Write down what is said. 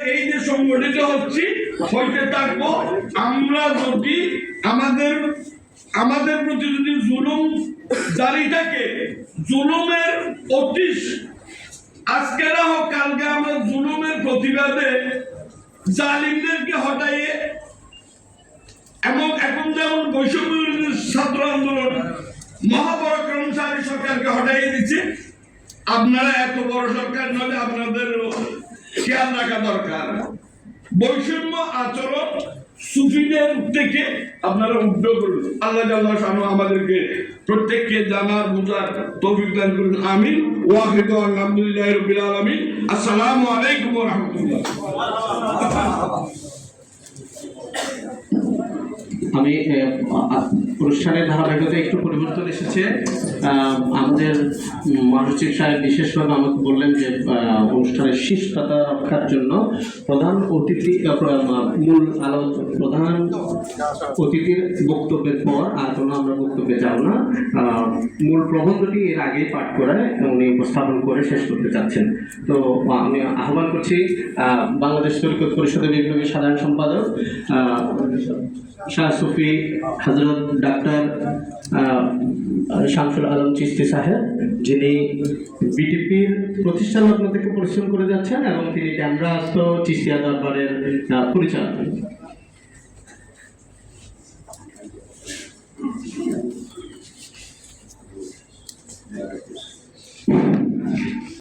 এই যে সংগঠিত হচ্ছি, হইতে থাকব। আমরা যদি আমাদের আমাদের প্রতি যদি জুলুম জারি থাকে, জুলুমের অতিশ আজকে না হোক, কালকে আমরা জুলুমের প্রতিবাদে জালিমদেরকে হটাইয়ে এমন, এখন যেমন বৈষম্য ছাত্র আন্দোলন মহাপরাক্রমশালী সরকারকে হটাই দিচ্ছে। আপনারা এত বড় সরকার নয় আপনাদের খেয়াল রাখা দরকার। বৈষম্য আচরণ সুফিদের থেকে আপনারা উদ্যোগ করুন। আল্লাহ জাল্লাহ শানু আমাদেরকে প্রত্যেককে জানার, বোঝার তৌফিক দান করুন। আমিন। ওয়াহিদ আলহামদুলিল্লাহ রবিল আলমিন। আসসালামু আলাইকুম রাহমাতুল্লাহ। আমি অনুষ্ঠানের ধারাবাহিকতা একটু পরিবর্তন এসেছে। আমাদের মহাসচিব সাহেব বিশেষভাবে আমাকে বললেন যে অনুষ্ঠানের শিষ্টতা রক্ষার জন্য প্রধান অতিথি মূল আলো প্রধান অতিথির বক্তব্যের পর আর কোনো আমরা বক্তব্যে যাব না। মূল প্রবন্ধটি এর আগেই পাঠ করে উনি উপস্থাপন করে শেষ করতে চাচ্ছেন। তো আমি আহ্বান করছি বাংলাদেশ তরিকত পরিষদের বিপ্লবী সাধারণ সম্পাদক সুফি হজরত ডাক্তার শামসুল আলম চিস্তি সাহেব, যিনি বিটিপির প্রতিষ্ঠান লগ্ন থেকে পরিশ্রম করে যাচ্ছেন এবং তিনি ক্যামরাস্ত চিস্তিয়া দরবারের পরিচালক